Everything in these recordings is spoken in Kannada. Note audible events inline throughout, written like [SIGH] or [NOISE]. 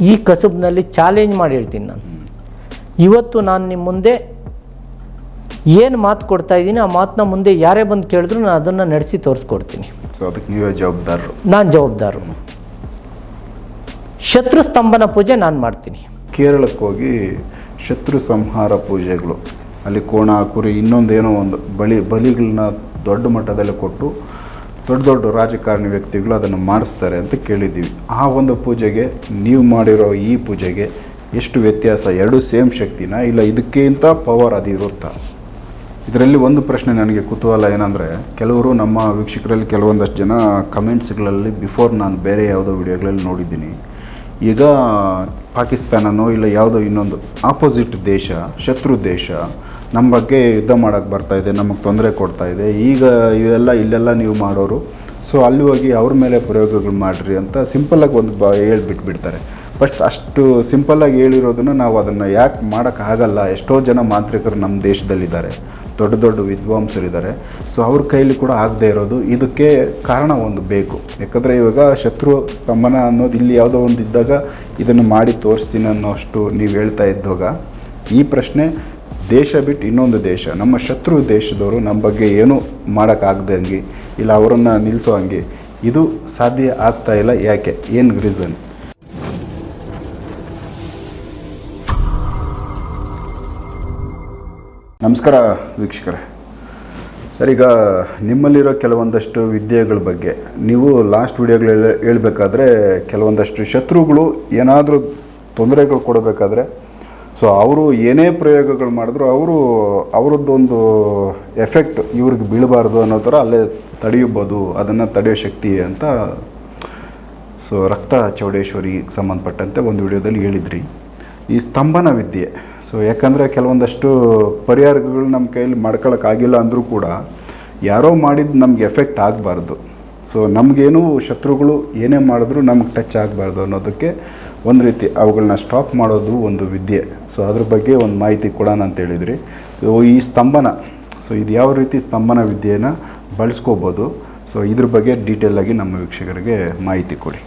ಈ ಕಸುಬಿನಲ್ಲಿ ಚಾಲೆಂಜ್ ಮಾಡಿ ಹೇಳ್ತೀನಿ ನಾನು. ಇವತ್ತು ನಾನು ನಿಮ್ಮ ಮುಂದೆ ಏನು ಮಾತು ಕೊಡ್ತಾ ಇದ್ದೀನಿ ಆ ಮಾತನ್ನ ಮುಂದೆ ಯಾರೇ ಬಂದು ಕೇಳಿದ್ರು ನಾನು ಅದನ್ನು ನಡೆಸಿ ತೋರಿಸ್ಕೊಡ್ತೀನಿ. ಸೊ ಅದಕ್ಕೆ ನೀವೇ ಜವಾಬ್ದಾರರು. ನಾನು ಜವಾಬ್ದಾರರು. ಶತ್ರು ಸ್ತಂಭನ ಪೂಜೆ ನಾನು ಮಾಡ್ತೀನಿ. ಕೇರಳಕ್ಕೆ ಹೋಗಿ ಶತ್ರು ಸಂಹಾರ ಪೂಜೆಗಳು. ಅಲ್ಲಿ ಕೋಣ ಕುರಿ ಇನ್ನೊಂದೇನೋ ಒಂದು ಬಲಿ ಬಲಿಗಳನ್ನ ದೊಡ್ಡ ಮಟ್ಟದಲ್ಲಿ ಕೊಟ್ಟು ದೊಡ್ಡ ದೊಡ್ಡ ರಾಜಕಾರಣಿ ವ್ಯಕ್ತಿಗಳು ಅದನ್ನು ಮಾಡಿಸ್ತಾರೆ ಅಂತ ಕೇಳಿದ್ದೀವಿ. ಆ ಒಂದು ಪೂಜೆಗೆ ನೀವು ಮಾಡಿರೋ ಈ ಪೂಜೆಗೆ ಎಷ್ಟು ವ್ಯತ್ಯಾಸ? ಎರಡು ಸೇಮ್ ಶಕ್ತಿನ? ಇಲ್ಲ ಇದಕ್ಕಿಂತ ಪವರ್ ಅದು ಇದರಲ್ಲಿ ಒಂದು ಪ್ರಶ್ನೆ ನನಗೆ ಕುತೂಹಲ ಏನಂದರೆ, ಕೆಲವರು ನಮ್ಮ ವೀಕ್ಷಕರಲ್ಲಿ ಕೆಲವೊಂದಷ್ಟು ಜನ ಕಮೆಂಟ್ಸ್ಗಳಲ್ಲಿ ಬಿಫೋರ್ ನಾನು ಬೇರೆ ಯಾವುದೋ ವಿಡಿಯೋಗಳಲ್ಲಿ ನೋಡಿದ್ದೀನಿ. ಈಗ ಪಾಕಿಸ್ತಾನನೋ ಇಲ್ಲ ಯಾವುದೋ ಇನ್ನೊಂದು ಆಪೋಸಿಟ್ ದೇಶ, ಶತ್ರು ದೇಶ ನಮ್ಮ ಬಗ್ಗೆ ಯುದ್ಧ ಮಾಡೋಕ್ಕೆ ಬರ್ತಾ ಇದೆ, ನಮಗೆ ತೊಂದರೆ ಕೊಡ್ತಾ ಇದೆ. ಈಗ ಇವೆಲ್ಲ ಇಲ್ಲೆಲ್ಲ ನೀವು ಮಾಡೋರು, ಸೊ ಅಲ್ಲಿ ಹೋಗಿ ಅವ್ರ ಮೇಲೆ ಪ್ರಯೋಗಗಳು ಮಾಡಿರಿ ಅಂತ ಸಿಂಪಲ್ಲಾಗಿ ಒಂದು ಬ ಹೇಳ್ಬಿಟ್ಬಿಡ್ತಾರೆ ಫಸ್ಟ್ ಅಷ್ಟು ಸಿಂಪಲ್ಲಾಗಿ ಹೇಳಿರೋದನ್ನು ನಾವು ಅದನ್ನು ಯಾಕೆ ಮಾಡೋಕ್ಕಾಗಲ್ಲ ಎಷ್ಟೋ ಜನ ಮಾಂತ್ರಿಕರು ನಮ್ಮ ದೇಶದಲ್ಲಿದ್ದಾರೆ, ದೊಡ್ಡ ದೊಡ್ಡ ವಿದ್ವಾಂಸರಿದ್ದಾರೆ. ಸೊ ಅವ್ರ ಕೈಲಿ ಕೂಡ ಆಗದೆ ಇರೋದು, ಇದಕ್ಕೆ ಕಾರಣ ಒಂದು ಬೇಕು. ಯಾಕಂದರೆ ಇವಾಗ ಶತ್ರು ಸ್ತಂಭನ ಅನ್ನೋದು ಇಲ್ಲಿ ಯಾವುದೋ ಒಂದು ಇದ್ದಾಗ ಇದನ್ನು ಮಾಡಿ ತೋರಿಸ್ತೀನಿ ಅನ್ನೋ ಅಷ್ಟು ನೀವು ಹೇಳ್ತಾ ಇದ್ದಾಗ, ಈ ಪ್ರಶ್ನೆ ದೇಶ ಬಿಟ್ಟು ಇನ್ನೊಂದು ದೇಶ, ನಮ್ಮ ಶತ್ರು ದೇಶದವರು ನಮ್ಮ ಬಗ್ಗೆ ಏನೂ ಮಾಡೋಕ್ಕಾಗ್ದಂಗೆ ಇಲ್ಲ, ಅವರನ್ನು ನಿಲ್ಲಿಸೋ ಹಂಗೆ. ಇದು ಸಾಧ್ಯ ಆಗ್ತಾ ಇಲ್ಲ. ಯಾಕೆ? ಏನು ರೀಸನ್ ನಮಸ್ಕಾರ ವೀಕ್ಷಕರೇ. ಸರ್, ಈಗ ನಿಮ್ಮಲ್ಲಿರೋ ಕೆಲವೊಂದಷ್ಟು ವಿದ್ಯೆಗಳ ಬಗ್ಗೆ, ನೀವು ಲಾಸ್ಟ್ ವಿಡಿಯೋಗಳಲ್ಲಿ ಹೇಳ್ಬೇಕಾದ್ರೆ, ಕೆಲವೊಂದಷ್ಟು ಶತ್ರುಗಳು ಏನಾದರೂ ತೊಂದರೆಗಳು ಕೊಡಬೇಕಾದ್ರೆ ಸೊ ಅವರು ಏನೇ ಪ್ರಯೋಗಗಳು ಮಾಡಿದ್ರು ಅವರು ಅವರದ್ದೊಂದು ಎಫೆಕ್ಟ್ ಇವ್ರಿಗೆ ಬೀಳಬಾರ್ದು ಅನ್ನೋ ಥರ ಅಲ್ಲೇ ತಡೆಯಬೋದು, ಅದನ್ನು ತಡೆಯೋ ಶಕ್ತಿ ಅಂತ. ಸೊ ರಕ್ತ ಚೌಡೇಶ್ವರಿಗೆ ಸಂಬಂಧಪಟ್ಟಂತೆ ಒಂದು ವಿಡಿಯೋದಲ್ಲಿ ಹೇಳಿದ್ರಿ. ಈ ಸ್ತಂಭನ ವಿದ್ಯೆ ಸೊ ಯಾಕಂದರೆ ಕೆಲವೊಂದಷ್ಟು ಪರಿಹಾರಗಳು ನಮ್ಮ ಕೈಯಲ್ಲಿ ಮಾಡ್ಕೊಳಕ್ಕಾಗಿಲ್ಲ ಅಂದರೂ ಕೂಡ ಯಾರೋ ಮಾಡಿದ್ದು ನಮ್ಗೆ ಎಫೆಕ್ಟ್ ಆಗಬಾರ್ದು. ಸೊ ನಮಗೇನು ಶತ್ರುಗಳು ಏನೇ ಮಾಡಿದ್ರು ನಮ್ಗೆ ಟಚ್ ಆಗಬಾರ್ದು ಅನ್ನೋದಕ್ಕೆ ಒಂದು ರೀತಿ ಅವುಗಳನ್ನ ಸ್ಟಾಪ್ ಮಾಡೋದು ಒಂದು ವಿದ್ಯೆ. ಸೊ ಅದ್ರ ಬಗ್ಗೆ ಒಂದು ಮಾಹಿತಿ ಕೊಡೋಣ ಅಂತ ಹೇಳಿದ್ರಿ. ಸೊ ಈ ಸ್ತಂಭನ ಸೊ ಇದು ಯಾವ ರೀತಿ ಸ್ತಂಭನ ವಿದ್ಯೆಯನ್ನು ಬಳಸ್ಕೋಬೋದು? ಸೊ ಇದ್ರ ಬಗ್ಗೆ ಡೀಟೇಲಾಗಿ ನಮ್ಮ ವೀಕ್ಷಕರಿಗೆ ಮಾಹಿತಿ ಕೊಡಿ.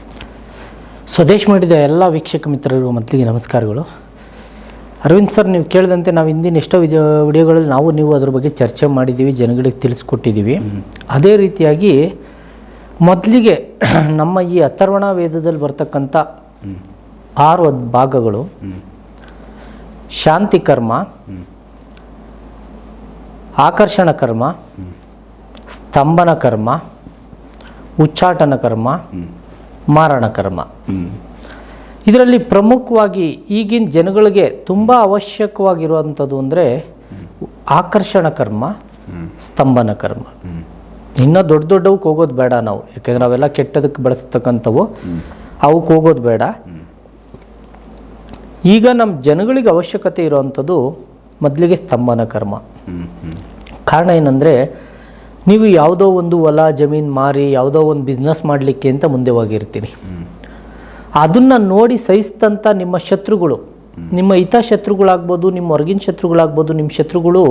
ಸ್ವದೇಶ್ ಮಾಡಿದ ಎಲ್ಲ ವೀಕ್ಷಕ ಮಿತ್ರರಿಗೂ ಮೊದಲಿಗೆ ನಮಸ್ಕಾರಗಳು. ಅರವಿಂದ್ ಸರ್ ನೀವು ಕೇಳಿದಂತೆ ನಾವು ಹಿಂದಿನ ಎಷ್ಟೋ ವಿಡಿಯೋ ವಿಡಿಯೋಗಳಲ್ಲಿ ನಾವು ನೀವು ಅದ್ರ ಬಗ್ಗೆ ಚರ್ಚೆ ಮಾಡಿದ್ದೀವಿ ಜನಗಳಿಗೆ ತಿಳಿಸ್ಕೊಟ್ಟಿದ್ದೀವಿ. ಅದೇ ರೀತಿಯಾಗಿ ಮೊದಲಿಗೆ [CLEARS THROAT] ನಮ್ಮ ಈ ಅಥರ್ವಣ ವೇದದಲ್ಲಿ ಬರ್ತಕ್ಕಂಥ ಆರು ಭಾಗಗಳು ಶಾಂತಿ ಕರ್ಮ ಆಕರ್ಷಣ ಕರ್ಮ ಸ್ತಂಭನ ಕರ್ಮ ಉಚ್ಚಾಟನ ಕರ್ಮ ಮಾರಣ ಕರ್ಮ. ಇದರಲ್ಲಿ ಪ್ರಮುಖವಾಗಿ ಈಗಿನ ಜನಗಳಿಗೆ ತುಂಬ ಅವಶ್ಯಕವಾಗಿರುವಂಥದ್ದು ಅಂದರೆ ಆಕರ್ಷಣ ಕರ್ಮ ಸ್ತಂಭನ ಕರ್ಮ. ಇನ್ನೂ ದೊಡ್ಡ ದೊಡ್ಡವಕ್ಕೆ ಹೋಗೋದು ಬೇಡ ನಾವು. ಯಾಕೆಂದರೆ ಅವೆಲ್ಲ ಕೆಟ್ಟದಕ್ಕೆ ಬಳಸ್ತಕ್ಕಂಥವು. ಅವಕ್ಕೆ ಹೋಗೋದು ಬೇಡ. ಈಗ ನಮ್ಮ ಜನಗಳಿಗೆ ಅವಶ್ಯಕತೆ ಇರುವಂಥದ್ದು ಮೊದಲಿಗೆ ಸ್ತಂಭನ ಕರ್ಮ. ಕಾರಣ ಏನಂದರೆ ನೀವು ಯಾವುದೋ ಒಂದು ಹೊಲ, ಜಮೀನು ಮಾರಿ, ಯಾವುದೋ ಒಂದು ಬಿಸ್ನೆಸ್ ಮಾಡಲಿಕ್ಕೆ ಅಂತ ಮುಂದೆ ಹೋಗಿರ್ತೀರಿ ಅದನ್ನು ನೋಡಿ ಸಹಿಸ್ತಂಥ ನಿಮ್ಮ ಶತ್ರುಗಳು, ನಿಮ್ಮ ಹಿತ ಶತ್ರುಗಳಾಗ್ಬೋದು ನಿಮ್ಮ ಹೊರಗಿನ ಶತ್ರುಗಳಾಗ್ಬೋದು, ನಿಮ್ಮ ಶತ್ರುಗಳು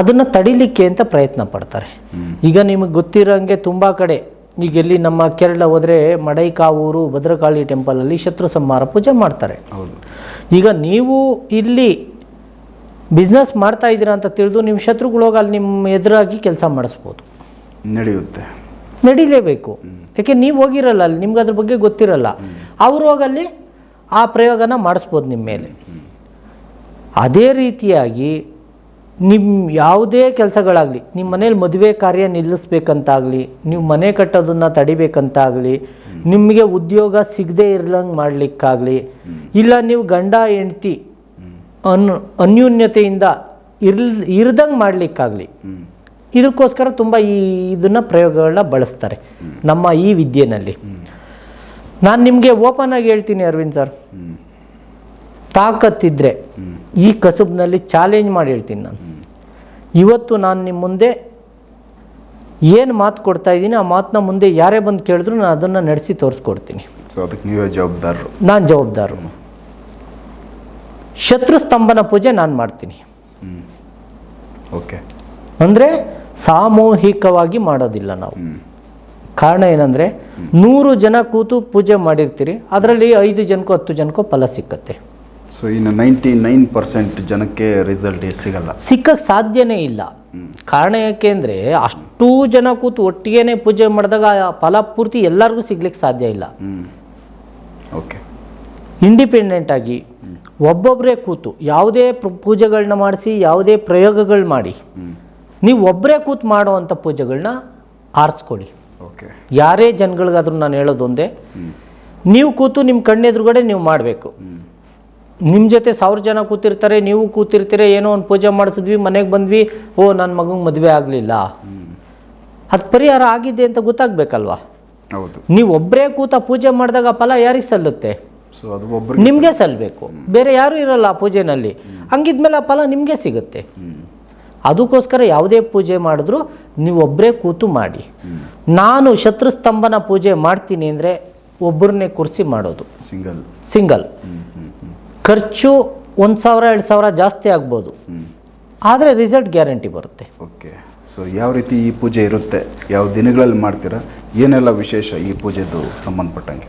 ಅದನ್ನು ತಡಿಲಿಕ್ಕೆ ಅಂತ ಪ್ರಯತ್ನ ಪಡ್ತಾರೆ. ಈಗ ನಿಮಗೆ ಗೊತ್ತಿರೋಂಗೆ ತುಂಬ ಕಡೆ ಈಗ ಎಲ್ಲಿ ನಮ್ಮ ಕೇರಳ ಹೋದರೆ ಮಡೈಕಾವೂರು ಭದ್ರಕಾಳಿ ಟೆಂಪಲಲ್ಲಿ ಶತ್ರು ಸಂಹಾರ ಪೂಜೆ ಮಾಡ್ತಾರೆ. ಹೌದು. ಈಗ ನೀವು ಇಲ್ಲಿ ಬಿಸ್ನೆಸ್ ಮಾಡ್ತಾ ಇದ್ದೀರಾ ಅಂತ ತಿಳಿದು ನಿಮ್ಮ ಶತ್ರುಗಳು ಹೋಗಿ ಅಲ್ಲಿ ನಿಮ್ಮ ಎದುರಾಗಿ ಕೆಲಸ ಮಾಡಿಸ್ಬೋದು. ನಡೆಯುತ್ತೆ. ನಡೀಲೇಬೇಕು. ಯಾಕೆ ನೀವು ಹೋಗಿರಲ್ಲ ಅಲ್ಲಿ ನಿಮ್ಗೆ ಅದ್ರ ಬಗ್ಗೆ ಗೊತ್ತಿರಲ್ಲ. ಅವರು ಹೋಗಲ್ಲಿ ಆ ಪ್ರಯೋಗನ ಮಾಡಿಸ್ಬೋದು ನಿಮ್ಮ ಮೇಲೆ. ಅದೇ ರೀತಿಯಾಗಿ ನಿಮ್ಮ ಯಾವುದೇ ಕೆಲಸಗಳಾಗಲಿ ನಿಮ್ಮ ಮನೇಲಿ ಮದುವೆ ಕಾರ್ಯ ನಿಲ್ಲಿಸ್ಬೇಕಂತಾಗಲಿ ನೀವು ಮನೆ ಕಟ್ಟೋದನ್ನು ತಡಿಬೇಕಂತಾಗಲಿ ನಿಮಗೆ ಉದ್ಯೋಗ ಸಿಗದೆ ಇರ್ಲಂಗೆ ಮಾಡಲಿಕ್ಕಾಗಲಿ ಇಲ್ಲ ನೀವು ಗಂಡ ಹೆಂಡ್ತಿ ಅನ್ ಅನ್ಯೂನ್ಯತೆಯಿಂದ ಇರ್ಲ್ ಇರ್ದಂಗೆ ಮಾಡಲಿಕ್ಕಾಗಲಿ ಇದಕ್ಕೋಸ್ಕರ ತುಂಬ ಈ ಇದನ್ನು ಪ್ರಯೋಗಗಳನ್ನ ಬಳಸ್ತಾರೆ ನಮ್ಮ ಈ ವಿದ್ಯೆನಲ್ಲಿ. ನಾನು ನಿಮಗೆ ಓಪನ್ ಆಗಿ ಹೇಳ್ತೀನಿ ಅರವಿಂದ್ ಸರ್. ತಾಕತ್ತಿದ್ರೆ ಈ ಕಸುಬಿನಲ್ಲಿ ಚಾಲೆಂಜ್ ಮಾಡಿ ಹೇಳ್ತೀನಿ ನಾನು. ಇವತ್ತು ನಾನು ನಿಮ್ಮ ಮುಂದೆ ಏನು ಮಾತು ಕೊಡ್ತಾ ಇದ್ದೀನಿ ಆ ಮಾತನ್ನ ಮುಂದೆ ಯಾರೇ ಬಂದು ಕೇಳಿದ್ರು ನಾನು ಅದನ್ನು ನಡೆಸಿ ತೋರಿಸ್ಕೊಡ್ತೀನಿ. ಸೊ ಅದಕ್ಕೆ ನೀವೇ ಜವಾಬ್ದಾರರು. ನಾನು ಜವಾಬ್ದಾರು ಶತ್ರು ಸ್ತಂಭನ ಪೂಜೆ ನಾನು ಮಾಡ್ತೀನಿ. ಓಕೆ ಅಂದರೆ ಸಾಮೂಹಿಕವಾಗಿ ಮಾಡೋದಿಲ್ಲ ನಾವು. ಕಾರಣ ಏನಂದರೆ ನೂರು ಜನ ಕೂತು ಪೂಜೆ ಮಾಡಿರ್ತೀರಿ ಅದರಲ್ಲಿ ಐದು ಜನಕ್ಕೋ ಹತ್ತು ಜನಕ್ಕೋ ಫಲ ಸಿಕ್ಕತ್ತೆ. ಸೊ ಇನ್ನು ನೈಂಟಿ ನೈನ್ ಪರ್ಸೆಂಟ್ ಜನಕ್ಕೆ ರಿಸಲ್ಟ್ ಸಿಗಲ್ಲ. ಸಿಕ್ಕಕ್ಕೆ ಸಾಧ್ಯನೇ ಇಲ್ಲ. ಕಾರಣ ಯಾಕೆ ಅಂದರೆ ಅಷ್ಟೂ ಜನ ಕೂತು ಒಟ್ಟಿಗೆನೆ ಪೂಜೆ ಮಾಡಿದಾಗ ಆ ಫಲ ಪೂರ್ತಿ ಎಲ್ಲರಿಗೂ ಸಿಗ್ಲಿಕ್ಕೆ ಸಾಧ್ಯ ಇಲ್ಲ. ಓಕೆ ಇಂಡಿಪೆಂಡೆಂಟ್ ಆಗಿ ಒಬ್ಬೊಬ್ಬರೇ ಕೂತು ಯಾವುದೇ ಪೂಜೆಗಳನ್ನ ಮಾಡಿಸಿ ಯಾವುದೇ ಪ್ರಯೋಗಗಳು ಮಾಡಿ ನೀವು ಒಬ್ಬರೇ ಕೂತು ಮಾಡುವಂಥ ಪೂಜೆಗಳನ್ನ ಆರಿಸ್ಕೊಳ್ಳಿ. ಓಕೆ ಯಾರೇ ಜನಗಳಿಗಾದ್ರೂ ನಾನು ಹೇಳೋದೊಂದೇ ನೀವು ಕೂತು ನಿಮ್ಮ ಕಣ್ಣೆದುರುಗಡೆ ನೀವು ಮಾಡಬೇಕು. ನಿಮ್ಮ ಜೊತೆ ಸಾವಿರ ಜನ ಕೂತಿರ್ತಾರೆ ನೀವು ಕೂತಿರ್ತೀರಿ ಏನೋ ಒಂದು ಪೂಜೆ ಮಾಡಿಸಿದ್ವಿ ಮನೆಗೆ ಬಂದ್ವಿ ಓ ನನ್ನ ಮಗಂಗೆ ಮದುವೆ ಆಗಲಿಲ್ಲ. ಅದು ಪರಿಹಾರ ಆಗಿದೆ ಅಂತ ಗೊತ್ತಾಗಬೇಕಲ್ವಾ? ಹೌದು. ನೀವು ಒಬ್ಬರೇ ಕೂತ ಪೂಜೆ ಮಾಡಿದಾಗ ಫಲ ಯಾರಿಗೆ ಸಲ್ಲುತ್ತೆ? ನಿಮಗೆ ಸಲ್ಲಬೇಕು ಬೇರೆ ಯಾರೂ ಇರಲ್ಲ ಆ ಪೂಜೆನಲ್ಲಿ. ಹಂಗಿದ್ಮೇಲೆ ಆ ಫಲ ನಿಮಗೆ ಸಿಗುತ್ತೆ. ಅದಕ್ಕೋಸ್ಕರ ಯಾವುದೇ ಪೂಜೆ ಮಾಡಿದ್ರು ನೀವು ಒಬ್ಬರೇ ಕೂತು ಮಾಡಿ. ನಾನು ಶತ್ರುಸ್ತಂಭನ ಪೂಜೆ ಮಾಡ್ತೀನಿ ಅಂದರೆ ಒಬ್ಬರನ್ನೇ ಕುರ್ಸಿ ಮಾಡೋದು. ಸಿಂಗಲ್ ಸಿಂಗಲ್ ಖರ್ಚು ಒಂದು ಸಾವಿರ ಎರಡು ಸಾವಿರ ಜಾಸ್ತಿ ಆಗ್ಬೋದು. ಆದರೆ ರಿಸಲ್ಟ್ ಗ್ಯಾರಂಟಿ ಬರುತ್ತೆ. ಓಕೆ. ಸೊ ಯಾವ ರೀತಿ ಈ ಪೂಜೆ ಇರುತ್ತೆ? ಯಾವ ದಿನಗಳಲ್ಲಿ ಮಾಡ್ತೀರಾ? ಏನೆಲ್ಲ ವಿಶೇಷ ಈ ಪೂಜೆದು ಸಂಬಂಧಪಟ್ಟಂಗೆ?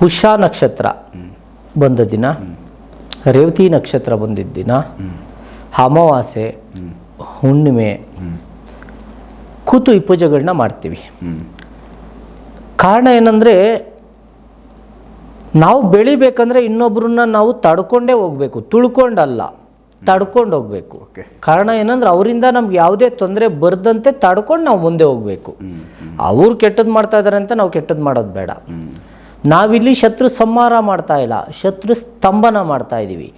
ಪುಷ್ಯ ನಕ್ಷತ್ರ ಬಂದ ದಿನ ರೇವತಿ ನಕ್ಷತ್ರ ಬಂದಿದ್ದ ದಿನ ಅಮಾವಾಸೆ ಅಮಾವಾಸ್ಯೆ ಹುಣ್ಣಿಮೆ ಕೂತು ಈ ಪೂಜೆಗಳನ್ನ ಮಾಡ್ತೀವಿ. ಹ್ಞೂ ಕಾರಣ ಏನಂದರೆ ನಾವು ಬೆಳಿಬೇಕಂದ್ರೆ ಇನ್ನೊಬ್ಬರನ್ನ ನಾವು ತಡ್ಕೊಂಡೇ ಹೋಗ್ಬೇಕು ತುಳ್ಕೊಂಡಲ್ಲ ತಡ್ಕೊಂಡು ಹೋಗ್ಬೇಕು. ಕಾರಣ ಏನಂದ್ರೆ ಅವರಿಂದ ನಮ್ಗೆ ಯಾವುದೇ ತೊಂದರೆ ಬರ್ದಂತೆ ತಡ್ಕೊಂಡು ನಾವು ಮುಂದೆ ಹೋಗ್ಬೇಕು. ಅವ್ರು ಕೆಟ್ಟದ್ದು ಮಾಡ್ತಾ ಇದಾರೆ ಅಂತ ನಾವು ಕೆಟ್ಟದ್ದು ಮಾಡೋದು ಬೇಡ. ನಾವಿಲ್ಲಿ ಶತ್ರು ಸಂಹಾರ ಮಾಡ್ತಾ ಇಲ್ಲ ಶತ್ರು ಸ್ತಂಭನ ಮಾಡ್ತಾ ಇದ್ದೀವಿ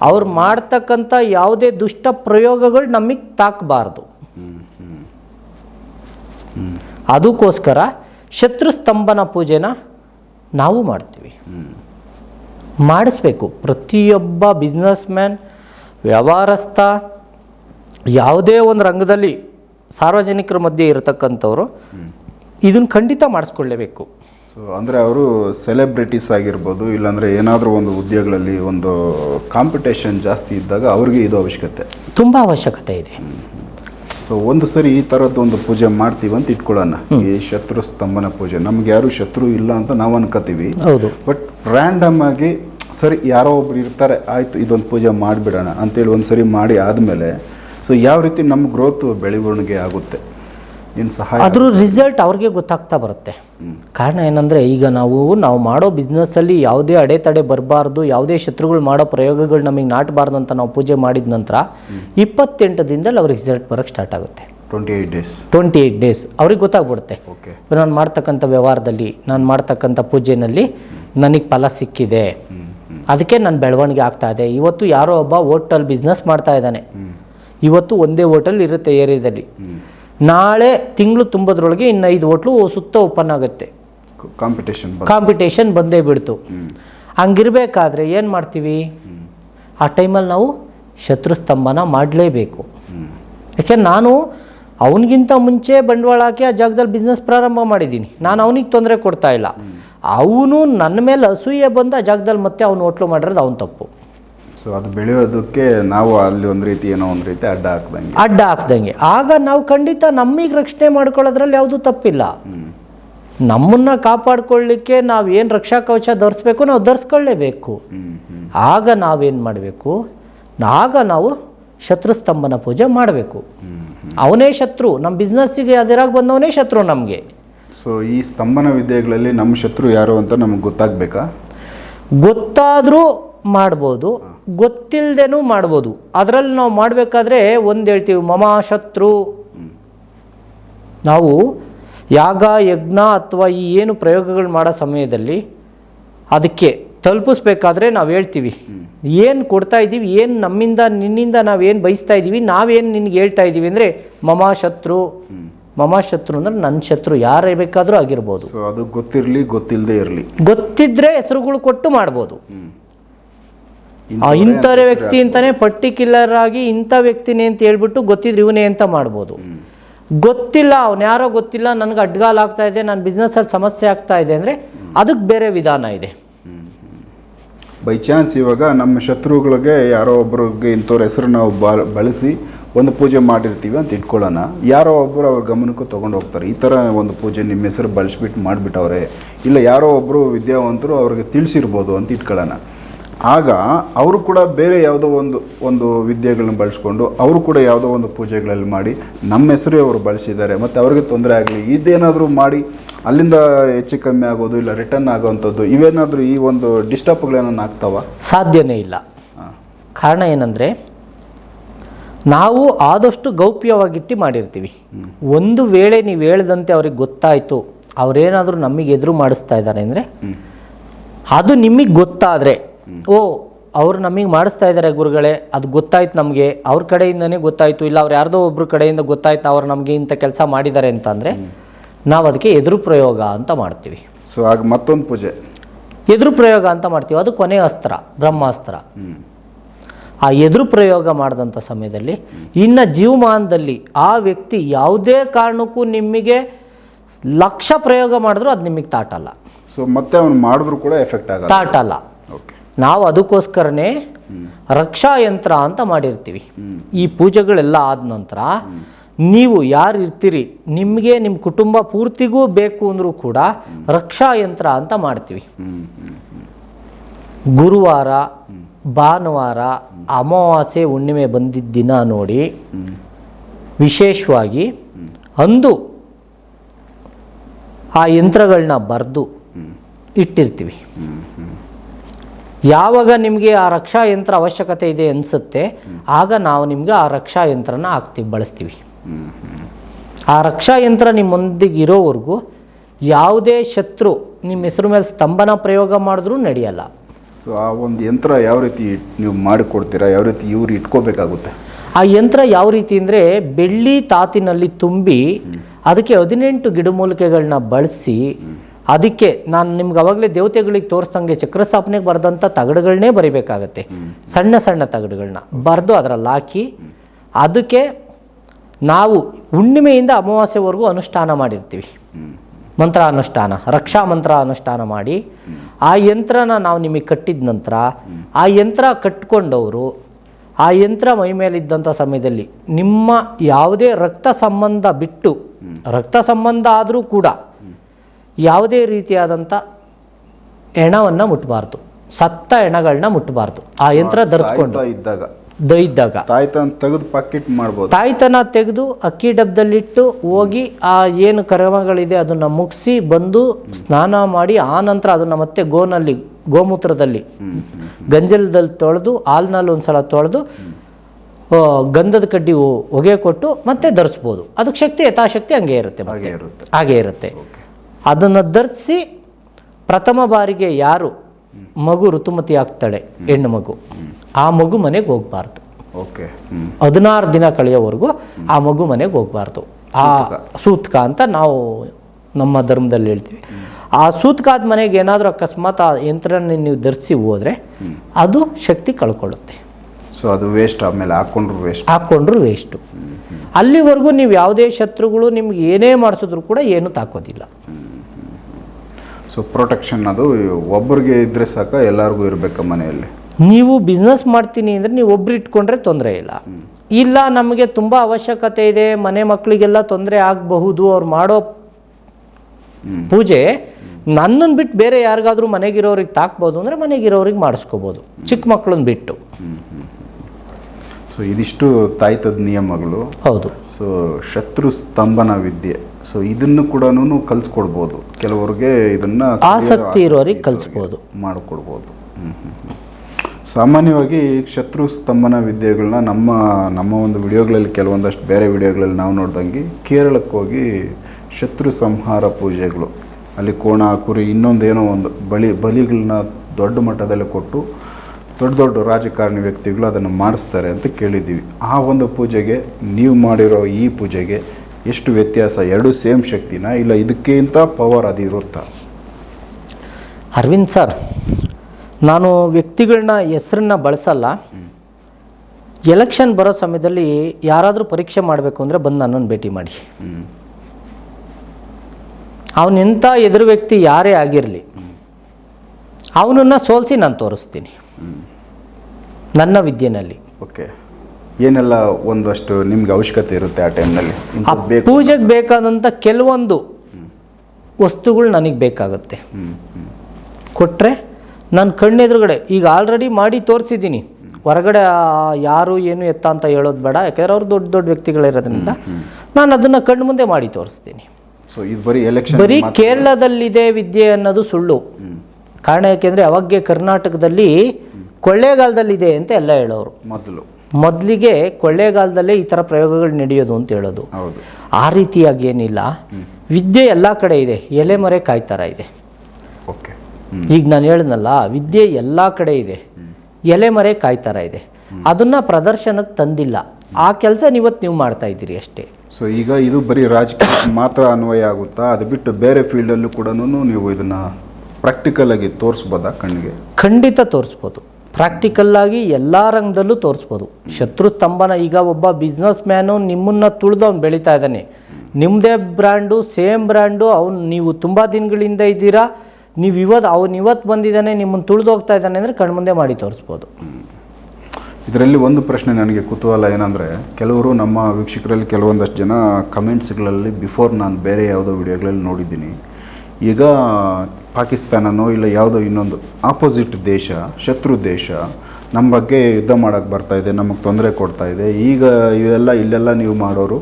ಅವ್ರು ಮಾಡ್ತಕ್ಕಂಥ ಯಾವುದೇ ದುಷ್ಟ ಪ್ರಯೋಗಗಳು ನಮಗೆ ತಾಕಬಾರ್ದು. ಅದಕ್ಕೋಸ್ಕರ ಶತ್ರು ಸ್ತಂಭನ ಪೂಜೆನ ನಾವು ಮಾಡ್ತೀವಿ. ಮಾಡಿಸ್ಬೇಕು. ಪ್ರತಿಯೊಬ್ಬ ಬಿಸ್ನೆಸ್ ಮ್ಯಾನ್ ವ್ಯವಹಾರಸ್ಥ ಯಾವುದೇ ಒಂದು ರಂಗದಲ್ಲಿ ಸಾರ್ವಜನಿಕರ ಮಧ್ಯೆ ಇರತಕ್ಕಂಥವ್ರು ಇದನ್ನು ಖಂಡಿತ ಮಾಡಿಸ್ಕೊಳ್ಳೇಬೇಕು. ಸೊ ಅಂದರೆ ಅವರು ಸೆಲೆಬ್ರಿಟೀಸ್ ಆಗಿರ್ಬೋದು ಇಲ್ಲಾಂದರೆ ಏನಾದರೂ ಒಂದು ಉದ್ಯೋಗಗಳಲ್ಲಿ ಒಂದು ಕಾಂಪಿಟೇಷನ್ ಜಾಸ್ತಿ ಇದ್ದಾಗ ಅವ್ರಿಗೆ ಇದು ಅವಶ್ಯಕತೆ. ತುಂಬ ಅವಶ್ಯಕತೆ ಇದೆ. ಸೊ ಒಂದು ಸರಿ ಈ ಥರದ್ದು ಒಂದು ಪೂಜೆ ಮಾಡ್ತೀವಿ ಅಂತ ಇಟ್ಕೊಳ್ಳೋಣ. ಈ ಶತ್ರು ಸ್ತಂಭನ ಪೂಜೆ. ನಮ್ಗೆ ಯಾರು ಶತ್ರು ಇಲ್ಲ ಅಂತ ನಾವು ಅನ್ಕೋತೀವಿ ಬಟ್ ರ್ಯಾಂಡಮ್ ಆಗಿ ಸರಿ ಯಾರೋ ಒಬ್ರು ಇರ್ತಾರೆ ಆಯಿತು ಇದೊಂದು ಪೂಜೆ ಮಾಡಿಬಿಡೋಣ ಅಂತೇಳಿ ಒಂದು ಸರಿ ಮಾಡಿ ಆದಮೇಲೆ ಸೊ ಯಾವ ರೀತಿ ನಮ್ಮ ಗ್ರೋತ್ ಬೆಳವಣಿಗೆ ಆಗುತ್ತೆ? ಏನು ಸಹಾಯ ಅದ್ರ ರಿಸಲ್ಟ್ ಅವ್ರಿಗೆ ಗೊತ್ತಾಗ್ತಾ ಬರುತ್ತೆ. ಕಾರಣ ಏನಂದರೆ ಈಗ ನಾವು ನಾವು ಮಾಡೋ ಬಿಸ್ನೆಸ್ಸಲ್ಲಿ ಯಾವುದೇ ಅಡೆತಡೆ ಬರಬಾರ್ದು ಯಾವುದೇ ಶತ್ರುಗಳು ಮಾಡೋ ಪ್ರಯೋಗಗಳು ನಮಗೆ ನಾಟಬಾರ್ದು ಅಂತ ನಾವು ಪೂಜೆ ಮಾಡಿದ ನಂತರ ಇಪ್ಪತ್ತೆಂಟು ದಿನದಲ್ಲಿ ಅವ್ರಿಗೆ ರಿಸಲ್ಟ್ ಬರೋಕ್ಕೆ ಸ್ಟಾರ್ಟ್ ಆಗುತ್ತೆ. Twenty eight days twenty eight days ಅವ್ರಿಗೆ ಗೊತ್ತಾಗ್ಬಿಡುತ್ತೆ. ನಾನು ಮಾಡ್ತಕ್ಕಂಥ ವ್ಯವಹಾರದಲ್ಲಿ ನಾನು ಮಾಡ್ತಕ್ಕಂಥ ಪೂಜೆನಲ್ಲಿ ನನಗೆ ಫಲ ಸಿಕ್ಕಿದೆ. ಅದಕ್ಕೆ ನನ್ನ ಬೆಳವಣಿಗೆ ಆಗ್ತಾ ಇದೆ. ಇವತ್ತು ಯಾರೋ ಒಬ್ಬ ಹೋಟೆಲ್ ಬಿಸ್ನೆಸ್ ಮಾಡ್ತಾ ಇದ್ದಾನೆ. ಇವತ್ತು ಒಂದೇ ಹೋಟೆಲ್ ಇರುತ್ತೆ ಏರಿಯಾದಲ್ಲಿ. ನಾಳೆ ತಿಂಗಳು ತುಂಬದ್ರೊಳಗೆ ಇನ್ನು ಐದು ಹೋಟ್ಲು ಸುತ್ತ ಓಪನ್ ಆಗುತ್ತೆ. ಕಾಂಪಿಟೇಷನ್ ಕಾಂಪಿಟೇಷನ್ ಬಂದೇ ಬಿಡ್ತು. ಹಂಗಿರ್ಬೇಕಾದ್ರೆ ಏನು ಮಾಡ್ತೀವಿ? ಆ ಟೈಮಲ್ಲಿ ನಾವು ಶತ್ರು ಸ್ತಂಭನ ಮಾಡಲೇಬೇಕು ಯಾಕೆ ನಾನು ಅವನಿಗಿಂತ ಮುಂಚೆ ಬಂಡವಾಳ ಹಾಕಿ ಆ ಜಾಗದಲ್ಲಿ ಬಿಸ್ನೆಸ್ ಪ್ರಾರಂಭ ಮಾಡಿದ್ದೀನಿ. ನಾನು ಅವನಿಗೆ ತೊಂದರೆ ಕೊಡ್ತಾ ಇಲ್ಲ. ಅವನು ನನ್ನ ಮೇಲೆ ಅಸೂಯೆ ಬಂದು ಆ ಜಾಗದಲ್ಲಿ ಮತ್ತೆ ಅವ್ನು ಹೋಟ್ಲು ಮಾಡಿರೋದು ಅವನ ತಪ್ಪು. ಸೊ ಅದು ಬೆಳೆಯೋದಕ್ಕೆ ನಾವು ಅಲ್ಲಿ ಒಂದು ರೀತಿ ಏನೋ ಒಂದು ರೀತಿ ಅಡ್ಡ ಹಾಕ್ದಂಗೆ. ಅಡ್ಡ ಹಾಕ್ದಂಗೆ. ಆಗ ನಾವು ಖಂಡಿತ ನಮಗೆ ರಕ್ಷಣೆ ಮಾಡ್ಕೊಳ್ಳೋದ್ರಲ್ಲಿ ಯಾವುದೂ ತಪ್ಪಿಲ್ಲ. ನಮ್ಮನ್ನು ಕಾಪಾಡ್ಕೊಳ್ಳಿಕ್ಕೆ ನಾವು ಏನು ರಕ್ಷಾ ಕವಚ ಧರಿಸ್ಬೇಕು ನಾವು ಧರಿಸ್ಕೊಳ್ಳೇಬೇಕು. ಆಗ ನಾವೇನು ಮಾಡಬೇಕು? ಆಗ ನಾವು ಶತ್ರು ಸ್ತಂಭನ ಪೂಜೆ ಮಾಡಬೇಕು. ಅವನೇ ಶತ್ರು. ನಮ್ಮ ಬಿಸ್ನೆಸ್ಸಿಗೆ ಅದರಾಗ ಬಂದವನೇ ಶತ್ರು ನಮಗೆ. ಸೊ ಈ ಸ್ತಂಭನ ವಿದ್ಯೆಗಳಲ್ಲಿ ನಮ್ಮ ಶತ್ರು ಯಾರು ಅಂತ ನಮಗೆ ಗೊತ್ತಾಗಬೇಕಾ? ಗೊತ್ತಾದರೂ ಮಾಡ್ಬೋದು. ಗೊತ್ತಿಲ್ಲದೇನೂ ಮಾಡ್ಬೋದು. ಅದರಲ್ಲಿ ನಾವು ಮಾಡಬೇಕಾದ್ರೆ ಒಂದು ಹೇಳ್ತೀವಿ ಮಮಾಶತ್ರು ನಾವು ಯಾಗ ಯಜ್ಞ ಅಥವಾ ಈ ಏನು ಪ್ರಯೋಗಗಳು ಮಾಡೋ ಸಮಯದಲ್ಲಿ ಅದಕ್ಕೆ ತಲುಪಿಸ್ಬೇಕಾದ್ರೆ ನಾವು ಹೇಳ್ತೀವಿ. ಏನು ಕೊಡ್ತಾ ಇದ್ದೀವಿ ಏನು ನಮ್ಮಿಂದ ನಿನ್ನಿಂದ ನಾವೇನು ಬಯಸ್ತಾ ಇದ್ದೀವಿ ನಾವೇನು ನಿನಗೆ ಹೇಳ್ತಾ ಇದ್ದೀವಿ ಅಂದರೆ ಮಮಾ ಶತ್ರು. ಮಮಾ ಶತ್ರು ಅಂದ್ರೆ ನನ್ನ ಶತ್ರು ಯಾರೇ ಬೇಕಾದರೂ ಆಗಿರ್ಬೋದು. ಅದು ಗೊತ್ತಿರಲಿ ಗೊತ್ತಿಲ್ಲದೆ ಇರಲಿ. ಗೊತ್ತಿದ್ರೆ ಹೆಸರುಗಳು ಕೊಟ್ಟು ಮಾಡ್ಬೋದು. ಇಂಥವ್ರ ವ್ಯಕ್ತಿ ಅಂತಾನೆ ಪರ್ಟಿಕ್ಯುಲರ್ ಆಗಿ ಇಂಥ ವ್ಯಕ್ತಿನೇ ಅಂತ ಹೇಳ್ಬಿಟ್ಟು ಗೊತ್ತಿದ್ರೆ ಇವನೇ ಅಂತ ಮಾಡ್ಬೋದು. ಗೊತ್ತಿಲ್ಲ ಅವ್ನು ಯಾರೋ ಗೊತ್ತಿಲ್ಲ ನನಗೆ ಅಡ್ಗಾಲ್ ಆಗ್ತಾ ಇದೆ ನನ್ನ ಬಿಸ್ನೆಸ್ಸಲ್ಲಿ ಸಮಸ್ಯೆ ಆಗ್ತಾ ಇದೆ ಅಂದರೆ ಅದಕ್ಕೆ ಬೇರೆ ವಿಧಾನ ಇದೆ. ಬೈ ಚಾನ್ಸ್ ಇವಾಗ ನಮ್ಮ ಶತ್ರುಗಳಿಗೆ ಯಾರೋ ಒಬ್ಬರಿಗೆ ಇಂಥವ್ರ ಹೆಸರು ನಾವು ಬಳಸಿ ಒಂದು ಪೂಜೆ ಮಾಡಿರ್ತೀವಿ ಅಂತ ಇಟ್ಕೊಳ್ಳೋಣ. ಯಾರೋ ಒಬ್ಬರು ಅವ್ರ ಗಮನಕ್ಕೂ ತೊಗೊಂಡು ಹೋಗ್ತಾರೆ. ಈ ಥರ ಒಂದು ಪೂಜೆ ನಿಮ್ಮ ಹೆಸರು ಬಳಸ್ಬಿಟ್ಟು ಮಾಡಿಬಿಟ್ಟವ್ರೆ. ಇಲ್ಲ ಯಾರೋ ಒಬ್ಬರು ವಿದ್ಯಾವಂತರು ಅವ್ರಿಗೆ ತಿಳಿಸಿರ್ಬೋದು ಅಂತ ಇಟ್ಕೊಳ್ಳೋಣ. ಆಗ ಅವರು ಕೂಡ ಬೇರೆ ಯಾವುದೋ ಒಂದು ಒಂದು ವಿದ್ಯೆಗಳನ್ನ ಬಳಸ್ಕೊಂಡು ಅವರು ಕೂಡ ಯಾವುದೋ ಒಂದು ಪೂಜೆಗಳಲ್ಲಿ ಮಾಡಿ ನಮ್ಮ ಹೆಸರು ಅವರು ಬಳಸಿದ್ದಾರೆ. ಮತ್ತು ಅವ್ರಿಗೆ ತೊಂದರೆ ಆಗಲಿ ಇದೇನಾದರೂ ಮಾಡಿ ಅಲ್ಲಿಂದ ಹೆಚ್ಚು ಕಮ್ಮಿ ಆಗೋದು ಇಲ್ಲ ರಿಟರ್ನ್ ಆಗೋವಂಥದ್ದು ಇವೇನಾದರೂ ಈ ಒಂದು ಡಿಸ್ಟರ್ಬ್ಗಳೇನ ಆಗ್ತಾವ? ಸಾಧ್ಯನೇ ಇಲ್ಲ. ಕಾರಣ ಏನಂದರೆ ನಾವು ಆದಷ್ಟು ಗೌಪ್ಯವಾಗಿಟ್ಟು ಮಾಡಿರ್ತೀವಿ. ಒಂದು ವೇಳೆ ನೀವು ಹೇಳ್ದಂತೆ ಅವ್ರಿಗೆ ಗೊತ್ತಾಯಿತು ಅವರೇನಾದರೂ ನಮಗೆ ಎದುರು ಮಾಡಿಸ್ತಾ ಇದ್ದಾರೆ ಅಂದರೆ ಅದು ನಿಮಗೆ ಗೊತ್ತಾದರೆ ಓ ಅವ್ರು ನಮಗೆ ಮಾಡಿಸ್ತಾ ಇದ್ದಾರೆ ಗುರುಗಳೇ ಅದು ಗೊತ್ತಾಯ್ತು ನಮಗೆ ಅವ್ರ ಕಡೆಯಿಂದನೇ ಗೊತ್ತಾಯ್ತು ಇಲ್ಲ ಅವ್ರು ಯಾರ್ದೋ ಒಬ್ರ ಕಡೆಯಿಂದ ಗೊತ್ತಾಯ್ತು ಅವ್ರು ನಮಗೆ ಇಂಥ ಕೆಲಸ ಮಾಡಿದ್ದಾರೆ ಅಂತಂದರೆ ನಾವು ಅದಕ್ಕೆ ಎದುರು ಪ್ರಯೋಗ ಅಂತ ಮಾಡ್ತೀವಿ. ಸೊ ಆಗ ಮತ್ತೊಂದು ಪೂಜೆ. ಎದುರು ಪ್ರಯೋಗ ಅಂತ ಮಾಡ್ತೀವಿ ಅದು ಕೊನೆಯ ಅಸ್ತ್ರ ಬ್ರಹ್ಮಾಸ್ತ್ರ. ಆ ಎದುರು ಪ್ರಯೋಗ ಮಾಡಿದಂಥ ಸಮಯದಲ್ಲಿ ಇನ್ನು ಜೀವಮಾನದಲ್ಲಿ ಆ ವ್ಯಕ್ತಿ ಯಾವುದೇ ಕಾರಣಕ್ಕೂ ನಿಮಗೆ ಲಕ್ಷ ಪ್ರಯೋಗ ಮಾಡಿದ್ರು ಅದು ನಿಮಗೆ ತಾಟಲ್ಲ. ಸೊ ಮತ್ತೆ ಅವ್ನು ಮಾಡಿದ್ರು ಕೂಡ ಎಫೆಕ್ಟ್ ಆಗಲ್ಲ. ತಾಟಲ್ಲ. ನಾವು ಅದಕ್ಕೋಸ್ಕರನೇ ರಕ್ಷಾ ಯಂತ್ರ ಅಂತ ಮಾಡಿರ್ತೀವಿ. ಈ ಪೂಜೆಗಳೆಲ್ಲ ಆದ ನಂತರ ನೀವು ಯಾರು ಇರ್ತೀರಿ ನಿಮಗೆ ನಿಮ್ಮ ಕುಟುಂಬ ಪೂರ್ತಿಗೂ ಬೇಕು ಅಂದರೂ ಕೂಡ ರಕ್ಷಾ ಯಂತ್ರ ಅಂತ ಮಾಡ್ತೀವಿ. ಗುರುವಾರ, ಭಾನುವಾರ, ಅಮಾವಾಸ್ಯೆ, ಹುಣ್ಣಿಮೆ ಬಂದಿದ್ದ ದಿನ ನೋಡಿ ವಿಶೇಷವಾಗಿ ಅಂದು ಆ ಯಂತ್ರಗಳನ್ನ ಬರೆದು ಇಟ್ಟಿರ್ತೀವಿ. ಯಾವಾಗ ನಿಮಗೆ ಆ ರಕ್ಷಾ ಯಂತ್ರ ಅವಶ್ಯಕತೆ ಇದೆ ಅನಿಸುತ್ತೆ ಆಗ ನಾವು ನಿಮಗೆ ಆ ರಕ್ಷಾ ಯಂತ್ರನ ಹಾಕ್ತೀವಿ ಬಳಸ್ತೀವಿ. ಆ ರಕ್ಷಾ ಯಂತ್ರ ನಿಮ್ಮೊಂದಿಗೆ ಇರೋವರೆಗೂ ಯಾವುದೇ ಶತ್ರು ನಿಮ್ಮ ಹೆಸರು ಮೇಲೆ ಸ್ತಂಭನ ಪ್ರಯೋಗ ಮಾಡಿದ್ರೂ ನಡೆಯಲ್ಲ. ಸೊ ಆ ಒಂದು ಯಂತ್ರ ಯಾವ ರೀತಿ ನೀವು ಮಾಡಿಕೊಡ್ತೀರಾ? ಯಾವ ರೀತಿ ಇವ್ರು ಇಟ್ಕೋಬೇಕಾಗುತ್ತೆ? ಆ ಯಂತ್ರ ಯಾವ ರೀತಿ ಅಂದರೆ ಬೆಳ್ಳಿ ತಾತಿನಲ್ಲಿ ತುಂಬಿ ಅದಕ್ಕೆ ಹದಿನೆಂಟು ಗಿಡಮೂಲಿಕೆಗಳನ್ನ ಬಳಸಿ ಅದಕ್ಕೆ ನಾನು ನಿಮ್ಗೆ ಅವಾಗಲೇ ದೇವತೆಗಳಿಗೆ ತೋರಿಸ್ದಂಗೆ ಚಕ್ರಸ್ಥಾಪನೆಗೆ ಬರೆದಂಥ ತಗಡುಗಳನ್ನೇ ಬರಿಬೇಕಾಗತ್ತೆ. ಸಣ್ಣ ಸಣ್ಣ ತಗಡುಗಳನ್ನ ಬರೆದು ಅದರಲ್ಲಿ ಹಾಕಿ ಅದಕ್ಕೆ ನಾವು ಹುಣ್ಣಿಮೆಯಿಂದ ಅಮಾವಾಸ್ಯವರೆಗೂ ಅನುಷ್ಠಾನ ಮಾಡಿರ್ತೀವಿ. ಮಂತ್ರ ಅನುಷ್ಠಾನ, ರಕ್ಷಾ ಮಂತ್ರ ಅನುಷ್ಠಾನ ಮಾಡಿ ಆ ಯಂತ್ರನ ನಾವು ನಿಮಗೆ ಕಟ್ಟಿದ ನಂತರ ಆ ಯಂತ್ರ ಕಟ್ಕೊಂಡವರು ಆ ಯಂತ್ರ ಮೈ ಮೇಲಿದ್ದಂಥ ಸಮಯದಲ್ಲಿ ನಿಮ್ಮ ಯಾವುದೇ ರಕ್ತ ಸಂಬಂಧ ಬಿಟ್ಟು, ರಕ್ತ ಸಂಬಂಧ ಆದರೂ ಕೂಡ ಯಾವುದೇ ರೀತಿಯಾದಂಥ ಹೆಣವನ್ನು ಮುಟ್ಟಬಾರ್ದು ಸತ್ತ ಎಣಗಳನ್ನ ಮುಟ್ಟಬಾರ್ದು ಆ ಯಂತ್ರ ಧರಿಸ್ಕೊಂಡು. ಇದ್ದಾಗ. ದೊಯ್ದಾಗ ತಾಯ್ತನ ತೆಗೆದು ಪಾಕೆಟ್ ಮಾಡ್ಬೋದು. ತಾಯ್ತನ ತೆಗೆದು ಅಕ್ಕಿ ಡಬ್ಬದಲ್ಲಿಟ್ಟು ಹೋಗಿ ಆ ಏನು ಕ್ರಮಗಳಿದೆ ಅದನ್ನ ಮುಗಿಸಿ ಬಂದು ಸ್ನಾನ ಮಾಡಿ ಆ ನಂತರ ಅದನ್ನ ಮತ್ತೆ ಗೋನಲ್ಲಿ ಗೋಮೂತ್ರದಲ್ಲಿ ಗಂಜಲದಲ್ಲಿ ತೊಳೆದು ಹಾಲ್ನಲ್ಲಿ ಒಂದ್ಸಲ ತೊಳೆದು ಗಂಧದ ಕಡ್ಡಿ ಹೊಗೆ ಕೊಟ್ಟು ಮತ್ತೆ ಧರಿಸ್ಬೋದು. ಅದಕ್ಕೆ ಶಕ್ತಿ ಯಥಾಶಕ್ತಿ ಹಂಗೆ ಇರುತ್ತೆ ಹಾಗೆ ಇರುತ್ತೆ. ಹಾಗೆ ಇರುತ್ತೆ. ಅದನ್ನು ಧರಿಸಿ ಪ್ರಥಮ ಬಾರಿಗೆ ಯಾರು ಮಗು ಋತುಮತಿ ಆಗ್ತಾಳೆ ಹೆಣ್ಣು ಮಗು. ಆ ಮಗು ಮನೆಗೆ ಹೋಗ್ಬಾರ್ದು. ಓಕೆ ಹದಿನಾರು ದಿನ ಕಳೆಯೋವರೆಗೂ ಆ ಮಗು ಮನೆಗೆ ಹೋಗ್ಬಾರ್ದು. ಆ ಸೂತ್ಕ. ಅಂತ ನಾವು ನಮ್ಮ ಧರ್ಮದಲ್ಲಿ ಹೇಳ್ತೀವಿ. ಆ ಸೂತ್ಕಾದ ಮನೆಗೆ ಏನಾದರೂ ಅಕಸ್ಮಾತ್ ಆ ಯಂತ್ರನ ನೀವು ಧರಿಸಿ ಹೋದರೆ ಅದು ಶಕ್ತಿ ಕಳ್ಕೊಳ್ಳುತ್ತೆ. ಸೊ ಅದು ವೇಸ್ಟ್ ಆಮೇಲೆ ಹಾಕೊಂಡ್ರು ವೇಸ್ಟ್ ಹಾಕೊಂಡ್ರು ವೇಸ್ಟು ಅಲ್ಲಿವರೆಗೂ ನೀವು ಯಾವುದೇ ಶತ್ರುಗಳು ನಿಮ್ಗೆ ಏನೇ ಮಾಡಿಸಿದ್ರು ಕೂಡ ಏನೂ ತಾಕೋದಿಲ್ಲ. ಸೊ ಪ್ರೊಟೆಕ್ಷನ್ ಅದು ಒಬ್ಬರಿಗೆ ಇದ್ರೆ ಸಾಕ ಎಲ್ಲರಿಗೂ ಇರಬೇಕು ಮನೆಯಲ್ಲಿ. ನೀವು ಬಿಸ್ನೆಸ್ ಮಾಡ್ತೀನಿ ಅಂದರೆ ನೀವು ಒಬ್ರು ಇಟ್ಕೊಂಡ್ರೆ ತೊಂದರೆ ಇಲ್ಲ. ಇಲ್ಲ ನಮಗೆ ತುಂಬ ಅವಶ್ಯಕತೆ ಇದೆ ಮನೆ ಮಕ್ಕಳಿಗೆಲ್ಲ ತೊಂದರೆ ಆಗಬಹುದು ಅವ್ರು ಮಾಡೋ ಪೂಜೆ ನನ್ನನ್ನು ಬಿಟ್ಟು ಬೇರೆ ಯಾರಿಗಾದರೂ ಮನೆಗಿರೋರಿಗೆ ತಾಕ್ಬೋದು ಅಂದರೆ ಮನೆಗಿರೋರಿಗೆ ಮಾಡಿಸ್ಕೋಬೋದು ಚಿಕ್ಕ ಮಕ್ಕಳನ್ನ ಬಿಟ್ಟು. ಸೊ ಇದಿಷ್ಟು ತಾಯ್ತದ ನಿಯಮಗಳು. ಹೌದು. ಸೊ ಶತ್ರು ಸ್ತಂಭನ ವಿದ್ಯೆ. ಸೊ ಇದನ್ನು ಕೂಡ ಕಲಿಸ್ಕೊಡ್ಬೋದು. ಕೆಲವರಿಗೆ ಇದನ್ನ ಆಸಕ್ತಿ ಇರೋರಿಗೆ ಕಲಿಸ್ಬೋದು. ಮಾಡಿಕೊಡ್ಬೋದು. ಸಾಮಾನ್ಯವಾಗಿ ಶತ್ರು ಸ್ತಂಭನ ವಿದ್ಯೆಗಳನ್ನ ನಮ್ಮ ನಮ್ಮ ಒಂದು ವಿಡಿಯೋಗಳಲ್ಲಿ ಕೆಲವೊಂದಷ್ಟು ಬೇರೆ ವಿಡಿಯೋಗಳಲ್ಲಿ ನಾವು ನೋಡ್ದಂಗೆ ಕೇರಳಕ್ಕೆ ಹೋಗಿ ಶತ್ರು ಸಂಹಾರ ಪೂಜೆಗಳು ಅಲ್ಲಿ ಕೋಣ ಕುರಿ ಇನ್ನೊಂದೇನೋ ಒಂದು ಬಲಿ ಬಲಿಗಳನ್ನ ದೊಡ್ಡ ಮಟ್ಟದಲ್ಲಿ ಕೊಟ್ಟು ದೊಡ್ಡ ದೊಡ್ಡ ರಾಜಕಾರಣಿ ವ್ಯಕ್ತಿಗಳು ಅದನ್ನು ಮಾಡಿಸ್ತಾರೆ ಅಂತ ಕೇಳಿದ್ದೀವಿ. ಆ ಒಂದು ಪೂಜೆಗೆ ನೀವು ಮಾಡಿರೋ ಈ ಪೂಜೆಗೆ ಎಷ್ಟು ವ್ಯತ್ಯಾಸ? ಎರಡು ಸೇಮ್ ಶಕ್ತಿನ? ಇಲ್ಲ ಇದಕ್ಕಿಂತ ಪವರ್ ಅದಿರುತ್ತ? ಅರವಿಂದ್ ಸರ್ ನಾನು ವ್ಯಕ್ತಿಗಳನ್ನ ಹೆಸರನ್ನ ಬಳಸಲ್ಲ. ಎಲೆಕ್ಷನ್ ಬರೋ ಸಮಯದಲ್ಲಿ ಯಾರಾದರೂ ಪರೀಕ್ಷೆ ಮಾಡಬೇಕು ಅಂದರೆ ಬಂದು ನನ್ನನ್ನು ಭೇಟಿ ಮಾಡಿ. ಅವನು ಅವನೆಂಥ ಎದುರು ವ್ಯಕ್ತಿ ಯಾರೇ ಆಗಿರಲಿ ಅವನನ್ನು ಸೋಲಿಸಿ ನಾನು ತೋರಿಸ್ತೀನಿ. ನನ್ನ ವಿದ್ಯೆನಲ್ಲಿ. ಓಕೆ. ಏನೆಲ್ಲ ಒಂದಷ್ಟು ನಿಮ್ಗೆ ಅವಶ್ಯಕತೆ ಇರುತ್ತೆ ಆ ಟೈಮ್ನಲ್ಲಿ ಪೂಜೆಗೆ ಬೇಕಾದಂಥ ಕೆಲವೊಂದು ವಸ್ತುಗಳು ನನಗೆ ಬೇಕಾಗುತ್ತೆ. ಕೊಟ್ಟರೆ ನಾನು ಕಣ್ಣೆದುರುಗಡೆ ಈಗ ಆಲ್ರೆಡಿ ಮಾಡಿ ತೋರಿಸಿದ್ದೀನಿ ಹೊರಗಡೆ ಯಾರು ಏನು ಎತ್ತ ಅಂತ ಹೇಳೋದು ಬೇಡ ಯಾಕಂದ್ರೆ ಅವ್ರು ದೊಡ್ಡ ದೊಡ್ಡ ವ್ಯಕ್ತಿಗಳಿರೋದ್ರಿಂದ ನಾನು ಅದನ್ನು ಕಣ್ಣು ಮುಂದೆ ಮಾಡಿ ತೋರಿಸ್ತೀನಿ. ಸೊ ಇದು ಬರೀ ಎಲೆಕ್ಷನ್ ಬರೀ ಕೇರಳದಲ್ಲಿದೆ ವಿದ್ಯೆ ಅನ್ನೋದು ಸುಳ್ಳು. ಕಾರಣ ಯಾಕೆಂದರೆ ಅವಾಗೆ ಕರ್ನಾಟಕದಲ್ಲಿ ಕೊಳ್ಳೇಗಾಲದಲ್ಲಿದೆ ಅಂತ ಎಲ್ಲ ಹೇಳೋರು. ಮೊದಲು. ಮೊದಲಿಗೆ ಕೊಳ್ಳೇಗಾಲದಲ್ಲೇ ಈ ಥರ ಪ್ರಯೋಗಗಳು ನಡೆಯೋದು ಅಂತ ಹೇಳೋದು. ಆ ರೀತಿಯಾಗಿ ಏನಿಲ್ಲ. ವಿದ್ಯೆ ಎಲ್ಲ ಕಡೆ ಇದೆ. ಎಲೆ ಮರೆ ಕಾಯ್ತಾರ ಇದೆ. ಓಕೆ. ಈಗ ನಾನು ಹೇಳಿದ್ನಲ್ಲ ವಿದ್ಯೆ ಎಲ್ಲ ಕಡೆ ಇದೆ. ಎಲೆ ಮರೆ ಕಾಯ್ತಾರ ಇದೆ. ಅದನ್ನ ಪ್ರದರ್ಶನಕ್ಕೆ ತಂದಿಲ್ಲ. ಆ ಕೆಲಸ ನೀವತ್ತು ನೀವು ಮಾಡ್ತಾ ಇದ್ದೀರಿ ಅಷ್ಟೇ. ಸೊ ಈಗ ಇದು ಬರೀ ರಾಜಕೀಯ ಮಾತ್ರ ಅನ್ವಯ ಆಗುತ್ತಾ? ಅದು ಬಿಟ್ಟು ಬೇರೆ ಫೀಲ್ಡಲ್ಲೂ ಕೂಡ ನೀವು ಇದನ್ನ ಪ್ರಾಕ್ಟಿಕಲ್ ಆಗಿ ತೋರಿಸ್ಬೋದಾ ಕಣ್ಣಿಗೆ? ಖಂಡಿತ ತೋರಿಸ್ಬೋದು. ಪ್ರಾಕ್ಟಿಕಲ್ ಆಗಿ ಎಲ್ಲ ರಂಗದಲ್ಲೂ ತೋರಿಸ್ಬೋದು. ಶತ್ರು ಸ್ತಂಭನ ಈಗ ಒಬ್ಬ ಬಿಸ್ನೆಸ್ ಮ್ಯಾನು ನಿಮ್ಮನ್ನ ತುಳಿದು ಅವ್ನು ಬೆಳೀತಾ ಇದ್ದಾನೆ. ನಿಮ್ಮದೇ ಬ್ರ್ಯಾಂಡು ಸೇಮ್ ಬ್ರ್ಯಾಂಡು ಅವ್ನು ನೀವು ತುಂಬ ದಿನಗಳಿಂದ ಇದ್ದೀರಾ? ನೀವು ಇವತ್ತು ಅವ್ನು ಇವತ್ತು ಬಂದಿದ್ದಾನೆ ನಿಮ್ಮನ್ನು ತುಳಿದು ಹೋಗ್ತಾ ಇದ್ದಾನೆ ಅಂದರೆ ಕಣ್ಮುಂದೆ ಮಾಡಿ ತೋರಿಸ್ಬೋದು. ಇದರಲ್ಲಿ ಒಂದು ಪ್ರಶ್ನೆ ನನಗೆ ಕುತೂಹಲ ಏನಂದರೆ, ಕೆಲವರು ನಮ್ಮ ವೀಕ್ಷಕರಲ್ಲಿ ಕೆಲವೊಂದಷ್ಟು ಜನ ಕಮೆಂಟ್ಸ್ಗಳಲ್ಲಿ ಬಿಫೋರ್ ನಾನು ಬೇರೆ ಯಾವುದೋ ವಿಡಿಯೋಗಳಲ್ಲಿ ನೋಡಿದ್ದೀನಿ. ಈಗ ಪಾಕಿಸ್ತಾನನೋ ಇಲ್ಲ ಯಾವುದೋ ಇನ್ನೊಂದು ಆಪೋಸಿಟ್ ದೇಶ, ಶತ್ರು ದೇಶ ನಮ್ಮ ಬಗ್ಗೆ ಯುದ್ಧ ಮಾಡೋಕ್ಕೆ ಬರ್ತಾ ಇದೆ, ನಮಗೆ ತೊಂದರೆ ಕೊಡ್ತಾ ಇದೆ. ಈಗ ಇವೆಲ್ಲ ಇಲ್ಲೆಲ್ಲ ನೀವು ಮಾಡೋರು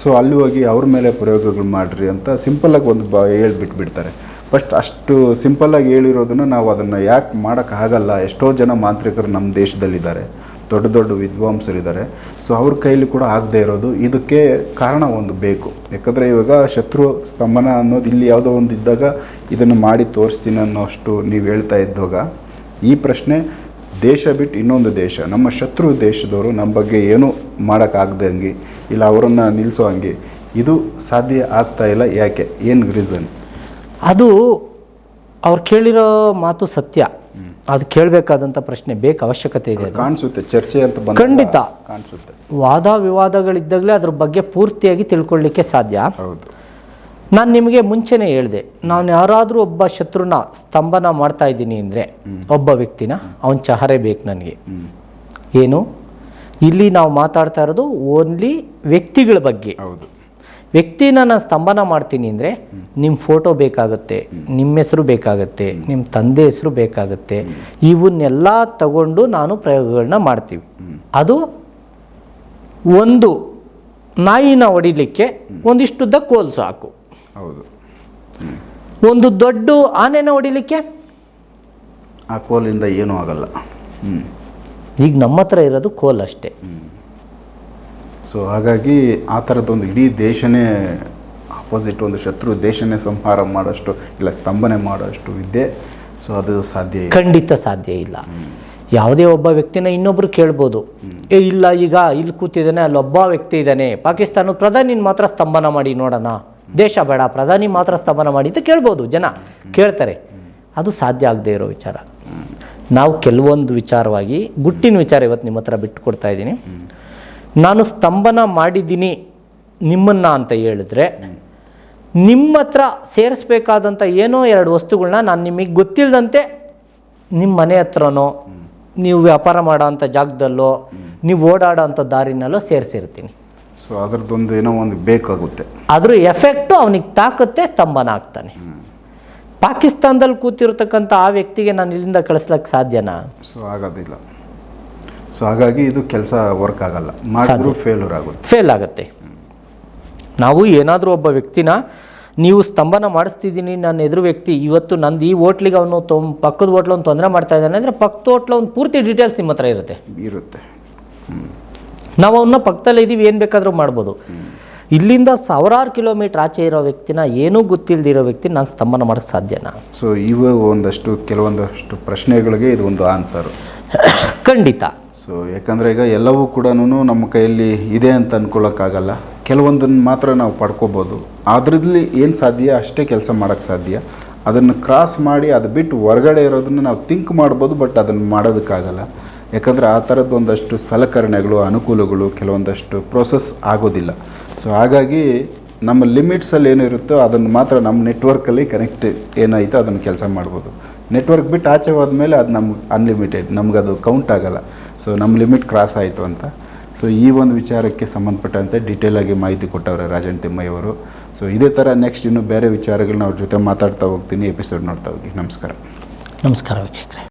ಸೊ ಅಲ್ಲಿ ಹೋಗಿ ಅವ್ರ ಮೇಲೆ ಪ್ರಯೋಗಗಳು ಮಾಡಿರಿ ಅಂತ ಸಿಂಪಲ್ಲಾಗಿ ಒಂದು ಬ ಹೇಳ್ಬಿಟ್ಬಿಡ್ತಾರೆ. ಫಸ್ಟ್ ಅಷ್ಟು ಸಿಂಪಲ್ಲಾಗಿ ಹೇಳಿರೋದನ್ನು ನಾವು ಅದನ್ನು ಯಾಕೆ ಮಾಡೋಕ್ಕಾಗಲ್ಲ ಎಷ್ಟೋ ಜನ ಮಾಂತ್ರಿಕರು ನಮ್ಮ ದೇಶದಲ್ಲಿದ್ದಾರೆ. ದೊಡ್ಡ ದೊಡ್ಡ ವಿದ್ವಾಂಸರಿದ್ದಾರೆ. ಸೊ ಅವ್ರ ಕೈಲಿ ಕೂಡ ಆಗದೇ ಇರೋದು ಇದಕ್ಕೆ ಕಾರಣ ಒಂದು ಬೇಕು. ಯಾಕಂದರೆ ಇವಾಗ ಶತ್ರು ಸ್ತಂಭನ ಅನ್ನೋದು ಇಲ್ಲಿ ಯಾವುದೋ ಒಂದು ಇದ್ದಾಗ ಇದನ್ನು ಮಾಡಿ ತೋರಿಸ್ತೀನಿ ಅನ್ನೋಷ್ಟು ನೀವು ಹೇಳ್ತಾ ಇದ್ದಾಗ, ಈ ಪ್ರಶ್ನೆ ದೇಶ ಬಿಟ್ಟು ಇನ್ನೊಂದು ದೇಶ, ನಮ್ಮ ಶತ್ರು ದೇಶದವರು ನಮ್ಮ ಬಗ್ಗೆ ಏನೂ ಮಾಡೋಕ್ಕಾಗ್ದಂಗೆ ಇಲ್ಲ ಅವರನ್ನು ನಿಲ್ಲಿಸೋ ಹಂಗೆ, ಇದು ಸಾಧ್ಯ ಆಗ್ತಾ ಇಲ್ಲ. ಯಾಕೆ? ಏನು ರೀಸನ್ ಅದು ಅವ್ರು ಕೇಳಿರೋ ಮಾತು ಸತ್ಯ. ಅದು ಕೇಳಬೇಕಾದಂಥ ಪ್ರಶ್ನೆ ಬೇಕು ಅವಶ್ಯಕತೆ ಇದೆ ಕಾಣಿಸುತ್ತೆ ಚರ್ಚೆ ಅಂತ ಖಂಡಿತ. ಕಾಣಿಸುತ್ತೆ. ವಾದ ವಿವಾದಗಳಿದ್ದಾಗಲೇ ಅದ್ರ ಬಗ್ಗೆ ಪೂರ್ತಿಯಾಗಿ ತಿಳ್ಕೊಳ್ಳಿಕ್ಕೆ ಸಾಧ್ಯ. ಹೌದು. ನಾನು ನಿಮಗೆ ಮುಂಚೆನೇ ಹೇಳಿದೆ ನಾನು ಯಾರಾದರೂ ಒಬ್ಬ ಶತ್ರುನ ಸ್ತಂಭನ ಮಾಡ್ತಾ ಇದ್ದೀನಿ ಅಂದರೆ ಒಬ್ಬ ವ್ಯಕ್ತಿನ ಅವನ ಚಹರೆ ಬೇಕು ನನಗೆ. ಏನು? ಇಲ್ಲಿ ನಾವು ಮಾತಾಡ್ತಾ ಇರೋದು ಓನ್ಲಿ ವ್ಯಕ್ತಿಗಳ ಬಗ್ಗೆ. ಹೌದು. ವ್ಯಕ್ತಿನ ನಾನು ಸ್ತಂಭನ ಮಾಡ್ತೀನಿ ಅಂದರೆ ನಿಮ್ಮ ಫೋಟೋ ಬೇಕಾಗುತ್ತೆ ನಿಮ್ಮ ಹೆಸರು ಬೇಕಾಗುತ್ತೆ ನಿಮ್ಮ ತಂದೆ ಹೆಸರು ಬೇಕಾಗುತ್ತೆ ಇವನ್ನೆಲ್ಲ ತಗೊಂಡು ನಾನು ಪ್ರಯೋಗಗಳನ್ನ ಮಾಡ್ತೀವಿ. ಅದು ಒಂದು ನಾಯಿನ ಹೊಡಿಲಿಕ್ಕೆ ಒಂದಿಷ್ಟುದ್ದ ಕೋಲ್ ಸಾಕು. ಹೌದು. ಒಂದು ದೊಡ್ಡ ಆನೆನ ಹೊಡಿಲಿಕ್ಕೆ? ಆ ಕೋಲಿಂದ ಏನೂ ಆಗಲ್ಲ. ಈಗ ನಮ್ಮ ಹತ್ರ ಇರೋದು ಕೋಲ್ ಅಷ್ಟೇ. ಸೊ ಹಾಗಾಗಿ ಆ ಥರದ್ದೊಂದು ಇಡೀ ದೇಶನೇ ಅಪೋಸಿಟ್ ಒಂದು ಶತ್ರು ದೇಶನೇ ಸಂಹಾರ ಮಾಡೋಷ್ಟು ಇಲ್ಲ ಸ್ತಂಭನೆ ಮಾಡೋಷ್ಟು ವಿದ್ಯೆ. ಸೊ ಅದು ಸಾಧ್ಯ ಖಂಡಿತ ಸಾಧ್ಯ ಇಲ್ಲ. ಯಾವುದೇ ಒಬ್ಬ ವ್ಯಕ್ತಿನ ಇನ್ನೊಬ್ರು ಕೇಳ್ಬೋದು. ಏ ಇಲ್ಲ ಈಗ ಇಲ್ಲಿ ಕೂತಿದ್ದಾನೆ ಅಲ್ಲೊಬ್ಬ ವ್ಯಕ್ತಿ ಇದ್ದಾನೆ. ಪಾಕಿಸ್ತಾನ ಪ್ರಧಾನಿ ಮಾತ್ರ ಸ್ತಂಭನ ಮಾಡಿ ನೋಡೋಣ. ದೇಶ ಬೇಡ ಪ್ರಧಾನಿ ಮಾತ್ರ ಸ್ತಂಭನ ಮಾಡಿ ಅಂತ ಕೇಳ್ಬೋದು ಜನ ಕೇಳ್ತಾರೆ. ಅದು ಸಾಧ್ಯ ಆಗದೆ ಇರೋ ವಿಚಾರ. ನಾವು ಕೆಲವೊಂದು ವಿಚಾರವಾಗಿ ಗುಟ್ಟಿನ ವಿಚಾರ ಇವತ್ತು ನಿಮ್ಮ ಹತ್ರ ಬಿಟ್ಟು ಕೊಡ್ತಾ ಇದ್ದೀನಿ ನಾನು ಸ್ತಂಭನ ಮಾಡಿದ್ದೀನಿ ನಿಮ್ಮನ್ನ ಅಂತ ಹೇಳಿದ್ರೆ ನಿಮ್ಮ ಹತ್ರ ಸೇರಿಸ್ಬೇಕಾದಂಥ ಏನೋ ಎರಡು ವಸ್ತುಗಳನ್ನ ನಾನು ನಿಮಗೆ ಗೊತ್ತಿಲ್ಲದಂತೆ ನಿಮ್ಮ ಮನೆ ಹತ್ರನೋ ನೀವು ವ್ಯಾಪಾರ ಮಾಡೋ ಅಂಥ ಜಾಗದಲ್ಲೋ ನೀವು ಓಡಾಡೋ ಅಂಥ ದಾರಿನಲ್ಲೋ ಸೇರಿಸಿರ್ತೀನಿ. ಸೊ ಅದರದ್ದೊಂದು ಏನೋ ಒಂದು ಬೇಕಾಗುತ್ತೆ. ಅದ್ರ ಎಫೆಕ್ಟು ಅವನಿಗೆ ತಾಕತ್ತೆ ಸ್ತಂಭನ ಆಗ್ತಾನೆ. ಪಾಕಿಸ್ತಾನದಲ್ಲಿ ಕೂತಿರ್ತಕ್ಕಂಥ ಆ ವ್ಯಕ್ತಿಗೆ ನಾನು ಇಲ್ಲಿಂದ ಕಳಿಸ್ಲಿಕ್ಕೆ ಸಾಧ್ಯನಾ? ಸೊ ಆಗೋದಿಲ್ಲ. ಸೊ ಹಾಗಾಗಿ ಇದು ಕೆಲಸ ವರ್ಕ್ ಆಗಲ್ಲ. ಮಾಡಿದ್ರು ಫೇಲ್ಯೂರ್ ಆಗುತ್ತೆ. ಫೇಲ್ ಆಗುತ್ತೆ. ನಾವು ಏನಾದರೂ ಒಬ್ಬ ವ್ಯಕ್ತಿನ ನೀವು ಸ್ತಂಭನ ಮಾಡಿಸ್ತಿದ್ದೀನಿ ನನ್ನ ಎದುರು ವ್ಯಕ್ತಿ ಇವತ್ತು ನಂದು ಈ ಹೋಟ್ಲಿಗೆ ಅವನು ತೊಂ ಪಕ್ಕದ ಹೋಟ್ಲ್ ಅವ್ನು ತೊಂದರೆ ಮಾಡ್ತಾ ಇದ್ದಾನೆ ಅಂದರೆ ಪಕ್ಕದ ಹೋಟ್ಲ ಒಂದು ಪೂರ್ತಿ ಡೀಟೇಲ್ಸ್ ನಿಮ್ಮ ಹತ್ರ ಇರುತ್ತೆ. ಇರುತ್ತೆ. ನಾವು ಅವನ್ನ ಪಕ್ಕದಲ್ಲೇ ಇದ್ದೀವಿ ಏನು ಬೇಕಾದರೂ ಮಾಡ್ಬೋದು. ಇಲ್ಲಿಂದ ಸಾವಿರಾರು ಕಿಲೋಮೀಟರ್ ಆಚೆ ಇರೋ ವ್ಯಕ್ತಿನ ಏನೂ ಗೊತ್ತಿಲ್ಲದಿರೋ ವ್ಯಕ್ತಿ ನಾನು ಸ್ತಂಭನ ಮಾಡೋಕ್ಕೆ ಸಾಧ್ಯನಾ? ಸೊ ಇವು ಒಂದಷ್ಟು ಕೆಲವೊಂದಷ್ಟು ಪ್ರಶ್ನೆಗಳಿಗೆ ಇದು ಒಂದು ಆನ್ಸರು ಖಂಡಿತ. ಸೊ ಯಾಕಂದರೆ ಈಗ ಎಲ್ಲವೂ ಕೂಡ ನಮ್ಮ ಕೈಯಲ್ಲಿ ಇದೆ ಅಂತ ಅಂದ್ಕೊಳ್ಳೋಕ್ಕಾಗಲ್ಲ ಕೆಲವೊಂದನ್ನು ಮಾತ್ರ ನಾವು ಪಡ್ಕೋಬೋದು. ಅದರಲ್ಲಿ ಏನು ಸಾಧ್ಯ? ಅಷ್ಟೇ ಕೆಲಸ ಮಾಡೋಕ್ಕೆ ಸಾಧ್ಯ. ಅದನ್ನು ಕ್ರಾಸ್ ಮಾಡಿ ಅದು ಬಿಟ್ಟು ಹೊರಗಡೆ ಇರೋದನ್ನು ನಾವು ಥಿಂಕ್ ಮಾಡ್ಬೋದು ಬಟ್ ಅದನ್ನು ಮಾಡೋದಕ್ಕಾಗಲ್ಲ. ಯಾಕಂದರೆ ಆ ಥರದ್ದು ಒಂದಷ್ಟು ಸಲಕರಣೆಗಳು, ಅನುಕೂಲಗಳು ಕೆಲವೊಂದಷ್ಟು ಪ್ರೋಸೆಸ್ ಆಗೋದಿಲ್ಲ. ಸೊ ಹಾಗಾಗಿ ನಮ್ಮ ಲಿಮಿಟ್ಸಲ್ಲಿ ಏನಿರುತ್ತೋ ಅದನ್ನು ಮಾತ್ರ ನಮ್ಮ ನೆಟ್ವರ್ಕಲ್ಲಿ ಕನೆಕ್ಟ್ ಏನಾಯಿತೋ ಅದನ್ನು ಕೆಲಸ ಮಾಡ್ಬೋದು. ನೆಟ್ವರ್ಕ್ ಬಿಟ್ಟು ಆಚೆ ಹೋದ್ಮೇಲೆ ಅದು ನಮ್ಗೆ ಅನ್ಲಿಮಿಟೆಡ್ ನಮ್ಗೆ ಅದು ಕೌಂಟ್ ಆಗಲ್ಲ. ಸೊ ನಮ್ಮ ಲಿಮಿಟ್ ಕ್ರಾಸ್ ಆಯಿತು ಅಂತ. ಸೊ ಈ ಒಂದು ವಿಚಾರಕ್ಕೆ ಸಂಬಂಧಪಟ್ಟಂತೆ ಡೀಟೇಲ್ ಆಗಿ ಮಾಹಿತಿ ಕೊಟ್ಟವ್ರೆ ರಾಜನ್ ತಿಮ್ಮಯ್ಯವರು. ಸೊ ಇದೇ ಥರ ನೆಕ್ಸ್ಟ್ ಇನ್ನು ಬೇರೆ ವಿಚಾರಗಳನ್ನ ಅವ್ರ ಜೊತೆ ಮಾತಾಡ್ತಾ ಹೋಗ್ತೀನಿ. ಎಪಿಸೋಡ್ ನೋಡ್ತಾ ಹೋಗಿ. ನಮಸ್ಕಾರ. ನಮಸ್ಕಾರ ವೀಕ್ಷಕರೇ.